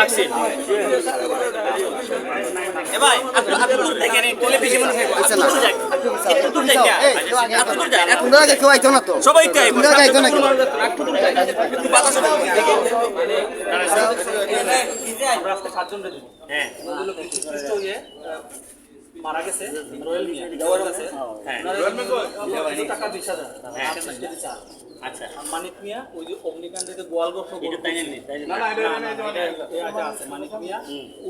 লাগছে? এ ভাই আপনি আপনি দূর থেকে নেই বলে মনে হয় আপনি দূর একটু দূর যাক আপনি দূর যাক তোমরা আগে কেউ আইতো না তো। সবাই একটু আইবো। তোমরা আইতো না কেউ? একটু দূর যাক একটু বাতাস হবে আমরা আজকে সাতজন রে হ্যাঁ। বিশিষ্ট ইয়ে মারা গেছে রয়্যাল মিয়া দেওয়ার আছে হ্যাঁ টাকা হ্যাঁ। আপনার কেজি চাল আচ্ছা। আর মানিক মিয়া ওই যে অগ্নিকাণ্ডে যে গোয়াল গল্প এটা তাই নেই তাই না না এটা এটা আছে মানিক মিয়া।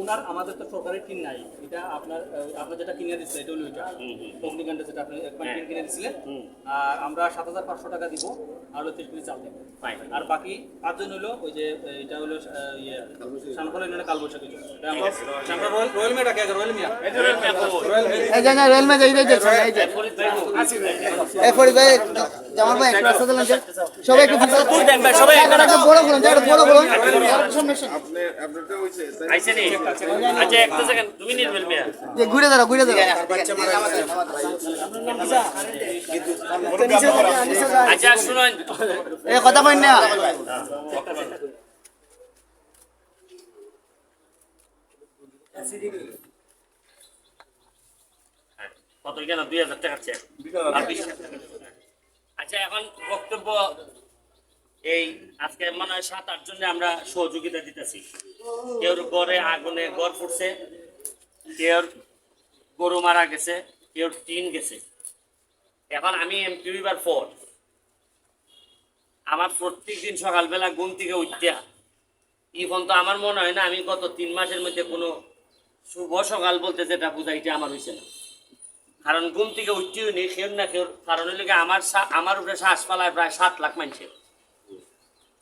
ওনার আমাদের তো সরকারি টিন নাই। এটা আপনার আপনার যেটা কিনে দিচ্ছে এটা হলো এটা। অগ্নিকাণ্ডে যেটা আপনি এক হ্যাঁ। কিনে দিছিলেন। আর আমরা সাত হাজার পাঁচশো টাকা দিব আর হলো তিরিশ কেজি চাল দেবো। আর বাকি পাঁচজন হলো ওই যে এটা হলো ইয়ে সানফল কালবৈশাখী। এটা আমরা- আমরা রয়্যাল রয়্যাল মিয়া ডাকে রয়্যাল মিয়া। এই যে না রেল মে যাই যাই এই যে ফরিদ ভাই এই ফরিদ ভাই। জামাল ভাই একটু রাস্তা দিলেন সবাই একটু সবাই একটা বড় করুন একটা বড় করুন। সামনে সামনে। আইছে নি আচ্ছা একটা সেকেন্ড তুমি নির্মল মিয়া। যে ঘুরে দাঁড়া ঘুরে দাঁড়া আচ্ছা শুনুন। এ কথা কই না। কত কেন দুই হাজার টাকা চেক আর বিশ টাকা। আচ্ছা এখন বক্তব্য এই আজকে সাত আট আমরা সহযোগিতা দিতেছি। গড়ে আগুনে গড় কেউ গরু মারা গেছে টিন গেছে। এখন আমি পর আমার প্রত্যেক দিন সকালবেলা ঘুম থেকে উঠতে এখন তো আমার মনে হয় না আমি গত তিন মাসের মধ্যে কোনো শুভ সকাল বলতে যেটা বুঝাইতে আমার হয়েছে না। কারণ ঘুম থেকে উঠতেও নেই সেও না কেউ। কারণ হইলে আমার আমার উপরে শ্বাস পালায় প্রায় সাত লাখ মানুষের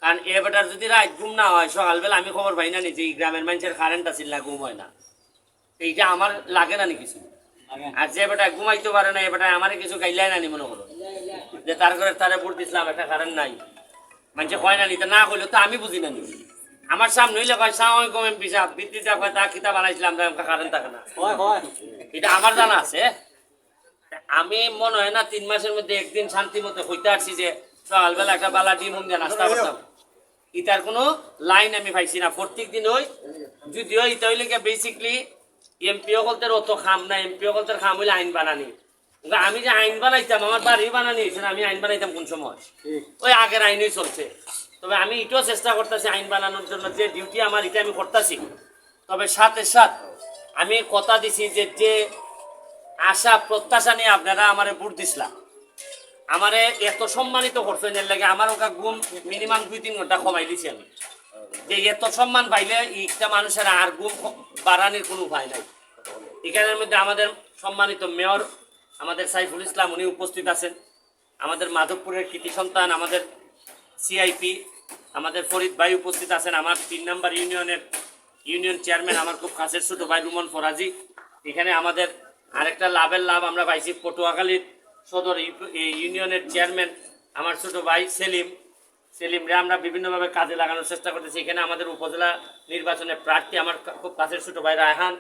কারণ এ বেটার যদি রাত ঘুম না হয় সকালবেলা আমি খবর পাই না নি যে এই গ্রামের মানুষের কারেন্ট আছে না ঘুম হয় না। এইটা আমার লাগে না নি কিছু। আর যে বেটা ঘুমাইতে পারে না এ বেটা আমার কিছু গাইলাই না নি মনে করো। যে তার ঘরে তারে ভোট দিছিলাম একটা কারেন্ট নাই। মানুষে কয় না নিতে না কইলে তো আমি বুঝি না নি। আমার সামনে হইলে কয় এমপি সাহেব ভিত্তিটা কয় তা কিতা বানাইছিলাম কারেন্ট থাকে না। এটা আমার জানা আছে। আমি মনে হয় না তিন মাসের মধ্যে একদিন শান্তি মতো হইতে আসছি যে সকালবেলা একটা বালা ডিম হুম দিয়ে নাস্তা করতাম। ইটার কোনো লাইন আমি পাইছি না। প্রত্যেক দিন ওই যদিও ইটা হইলে বেসিকলি এমপি অকলতের অত খাম না এমপি অকলতের খাম হইলে আইন বানানি। আমি যে আইন বানাইতাম আমার বাড়ি বানানি আমি আইন বানাইতাম কোন সময়? ওই আগের আইনই চলছে। তবে আমি এটাও চেষ্টা করতেছি আইন বানানোর জন্য যে ডিউটি আমার এটা আমি করতেছি। তবে সাথে সাথ আমি কথা দিছি যে যে আশা, প্রত্যাশা নিয়ে আপনারা আমারে ভোট দিছিলাম আমারে এত সম্মানিত করছেন এর লাগে আমার ওকা ঘুম মিনিমাম দুই তিন ঘণ্টা কমাই দিছি আমি। যে এত সম্মান পাইলে একটা মানুষের আর ঘুম বাড়ানোর কোনো উপায় নাই। এখানের মধ্যে আমাদের সম্মানিত মেয়র, আমাদের সাইফুল ইসলাম, উনি উপস্থিত আছেন। আমাদের মাধবপুরের কৃতি সন্তান, আমাদের সিআইপি আমাদের ফরিদ ভাই উপস্থিত আছেন। আমার তিন নাম্বার ইউনিয়নের, ইউনিয়ন চেয়ারম্যান, আমার খুব কাছের ছোট ভাই রুমন ফরাজি। এখানে আমাদের আরেকটা লাভের লাভ আমরা পাইছি পটুয়াখালীর সদর ইউনিয়নের চেয়ারম্যান আমার ছোট ভাই সেলিম। সেলিমরে আমরা বিভিন্নভাবে কাজে লাগানোর চেষ্টা করতেছি। এখানে আমাদের উপজেলা নির্বাচনে প্রার্থী আমার খুব কাছের ছোট ভাই রায়হান।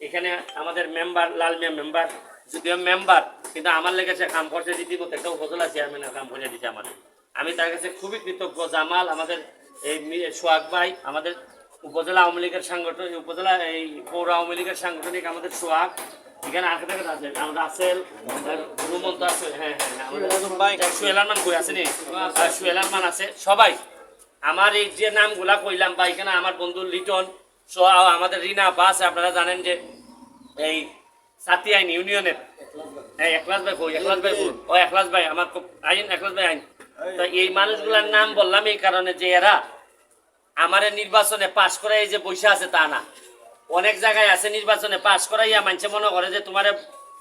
এখানে আমাদের মেম্বার, লাল মিয়া মেম্বার, যদিও মেম্বার, কিন্তু আমার লেগেছে কাম করতে দিতে মতো একটা উপজেলা চেয়ারম্যানের কাম করে দিতে আমাদের। আমি তার কাছে খুবই কৃতজ্ঞ, জামাল, আমাদের এই সোহাগ ভাই, আমাদের উপজেলা আওয়ামী লীগের সাংগঠনিক, উপজেলা এই পৌর আওয়ামী লীগের সাংগঠনিক আমাদের সোহাগ। এখানে আগে আছে আমাদের রাসেল রুমন্ত আছে হ্যাঁ হ্যাঁ হ্যাঁ, আমাদের সুয়েলার মান কই আছে নি? সুয়েলার মান আছে। সবাই আমার এই যে নামগুলা কইলাম বা এখানে আমার বন্ধু লিটন আমাদের রিনা আছে আপনারা জানেন যে এই সাথী আইন ইউনিয়নের একলাস ভাই কই? একলাস ভাই কই? ও একলাস ভাই আমার খুব আইন একলাস ভাই আইন। তো এই মানুষগুলার নাম বললাম এই কারণে যে এরা আমারে নির্বাচনে পাশ করে এই যে বসে আছে তা না। অনেক জায়গায় আছে নির্বাচনে পাশ করাইয়া মানুষে মনে করে যে তোমারে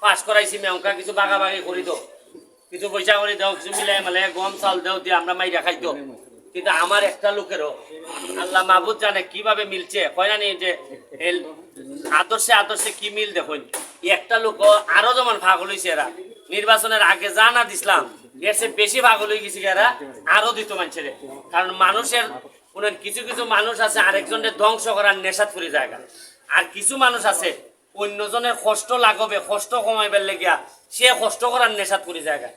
পাশ করাইছি মেয়ঙ্কা কিছু বাগাবাগি করি তো কিছু পয়সা করে দাও, কিছু মিলাই মেলে গম, চাল দেও দিয়ে আমরা মাইরা খাইতো কিন্তু আমার একটা লোকেরও, আল্লাহ মাহবুদ জানে কীভাবে মিলছে। কয় না নি যে আদর্শে আদর্শে কি মিল দেখুন। একটা লোক আরও যেমন ভাগ হইছে এরা। নির্বাচনের আগে যা না দিছিলাম, এর চেয়ে বেশি ভাগ হয়ে গেছি এরা, আরও দিত মানুষের কারণ মানুষের কিছু কিছু মানুষ আছে, আরেকজনের ধ্বংস করার নেশাত করে জায়গা। আর কিছু মানুষ আছে অন্যজনের কষ্ট লাগবে কষ্ট কমাইবার লেগিয়া সে কষ্ট করার নেশাত করে জায়গা